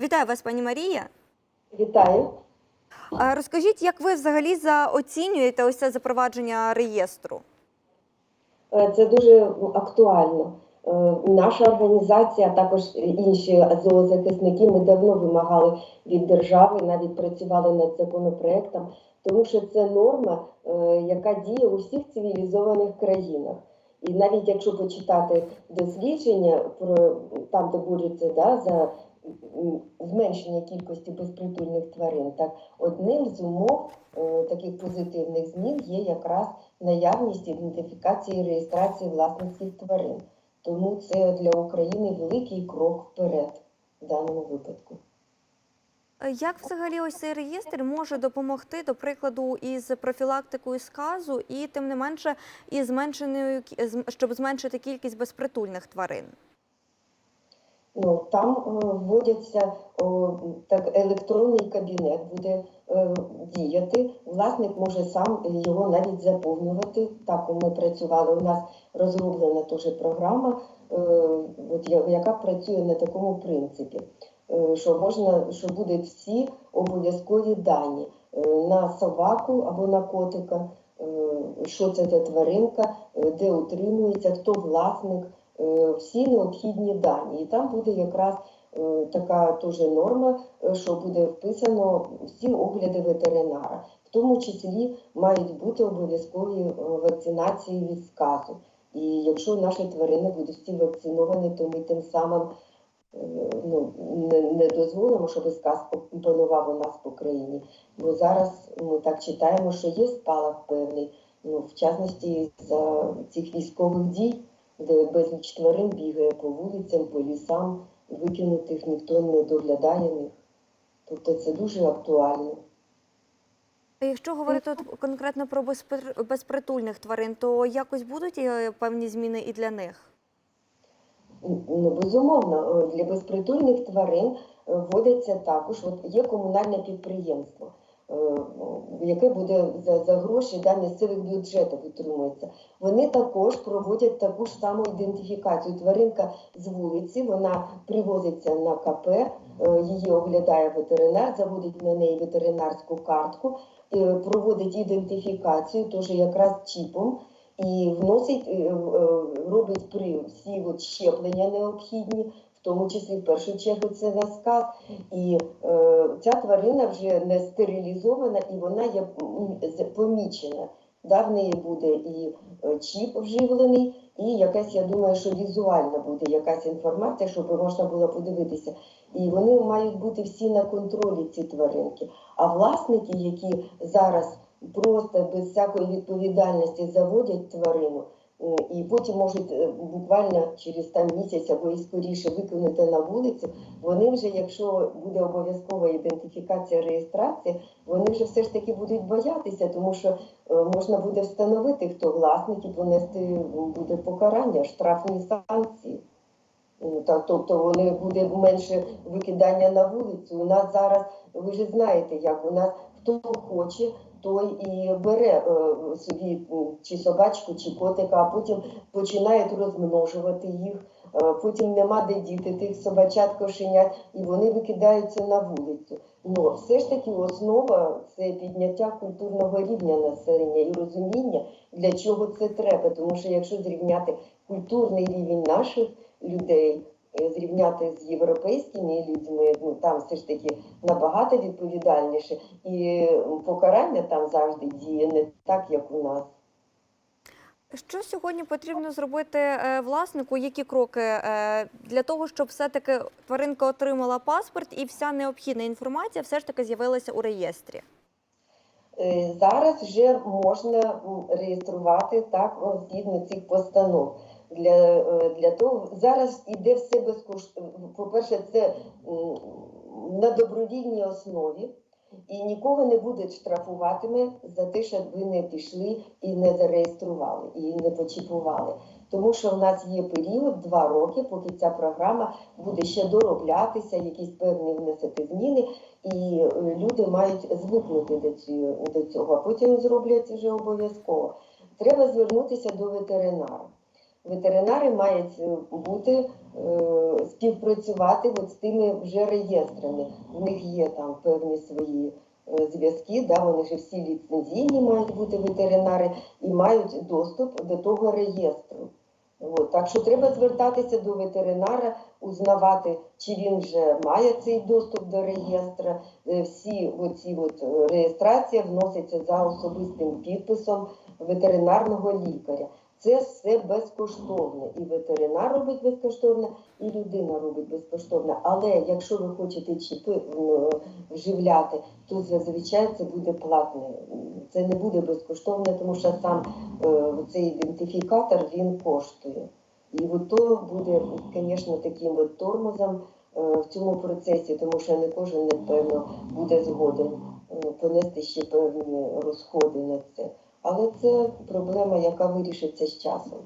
Вітаю вас, пані Марія. Вітаю. Розкажіть, як ви взагалі за- оцінюєте ось це запровадження реєстру? Е, Це дуже актуально. Е, Наша організація, а також інші зоозахисники, ми давно вимагали від держави, навіть працювали над законопроектом, тому що це норма, е, яка діє у всіх цивілізованих країнах. І навіть якщо почитати дослідження про там, де борються да, за зменшення кількості безпритульних тварин, так одним з умов е, таких позитивних змін є якраз наявність ідентифікації і реєстрації власницьких тварин. Тому це для України великий крок вперед в даному випадку. Е, Як взагалі ось цей реєстр може допомогти, до прикладу, із профілактикою сказу і тим не менше із зменшеною щоб зменшити кількість безпритульних тварин? Ну там е, вводяться так електронний кабінет буде е, діяти. Власник може сам його навіть заповнювати. Так ми працювали. У нас розроблена теж програма, е, яка працює на такому принципі. е, Що можна, що будуть всі обов'язкові дані е, на собаку або на котика, е, що це за тваринка, е, де утримується, хто власник, е, всі необхідні дані. І там буде якраз е, така теж норма, е, що буде вписано всі огляди ветеринара. В тому числі мають бути обов'язкові е, вакцинації від сказу. І якщо наші тварини будуть всі вакциновані, то ми тим самим е, ну, не дозволимо, щоб сказ панував у нас по країні. Бо зараз ми так читаємо, що є спалах певний, ну, в частності за цих військових дій, де безліч тварин бігає по вулицям, по лісам, викинутих ніхто не доглядає них. Тобто це дуже актуально. А Якщо говорити от конкретно про безпри- безпритульних тварин, то якось будуть е, певні зміни і для них? Ну, безумовно, е, для безпритульних тварин е, вводиться також, от є комунальне підприємство, яке буде за, за гроші да, місцевих бюджетів утримується. Вони також проводять таку ж саму ідентифікацію. Тваринка з вулиці, вона привозиться на КП, е, її оглядає ветеринар, заводить на неї ветеринарську картку, е, проводить ідентифікацію, теж якраз чіпом, і вносить, е, е, робить при всі от щеплення необхідні, в тому числі в першу чергу це на сказ. І е, ця тварина вже не стерилізована і вона є помічена. Да, в неї буде і е, чіп вживлений, і якась, я думаю, що візуальна буде якась інформація, щоб можна було подивитися. І вони мають бути всі на контролі, ці тваринки. А власники, які зараз просто без всякої відповідальності заводять тварину, і потім можуть е, буквально через там місяць або і скоріше викинути на вулицю, вони вже, якщо буде обов'язкова ідентифікація реєстрація, вони вже все ж таки будуть боятися, тому що е, можна буде встановити, хто власник і понести буде покарання, штрафні санкції. Ну, так, тобто вони буде менше викидання на вулицю. У нас зараз, ви ж знаєте, як у нас хто хоче, той і бере е, собі чи собачку, чи котика, а потім починають розмножувати їх. Е, потім нема де діти тих собачат, кошенят, і вони викидаються на вулицю. Ну, все ж таки основа це підняття культурного рівня населення і розуміння, для чого це треба. Тому що якщо зрівняти культурний рівень наших людей, зрівняти з європейськими людьми, ну там все ж таки набагато відповідальніше, і покарання там завжди діє не так, як у нас. Що сьогодні потрібно зробити е, власнику? Які кроки е, для того, щоб все-таки тваринка отримала паспорт і вся необхідна інформація все ж таки з'явилася у реєстрі? Е, Зараз вже можна реєструвати так згідно цих постанов. Для, е, для того зараз іде все безкоштовно. По-перше, це на добровільній основі, і нікого не буде штрафуватиме за те, що ви не пішли і не зареєстрували, і не почіпували. Тому що в нас є період два роки, поки ця програма буде ще дороблятися, якісь певні внесити зміни, і е, люди мають звикнути до цього, до цього, потім зроблять вже обов'язково. Треба звернутися до ветеринара. Ветеринари мають е, бути е, співпрацювати от з тими вже реєстрами. В них є там певні свої е, зв'язки, да, вони ж всі ліцензійні мають бути ветеринари і мають доступ до того реєстру. От, так що треба звертатися до ветеринара, узнавати, чи він вже має цей доступ до реєстра. Всі оці от реєстрація вноситься за особистим підписом ветеринарного лікаря. Це все безкоштовно. І ветеринар робить безкоштовно, і людина робить безкоштовно. Але якщо ви хочете чіпи вживляти, то зазвичай це буде платне. Це не буде безкоштовно, тому що сам е, цей ідентифікатор він коштує. І от то буде, звісно, таким от тормозом е, в цьому процесі, тому що не кожен, напевно, буде згоден е, понести ще певні розходи на це. Але це проблема, яка вирішиться з часом.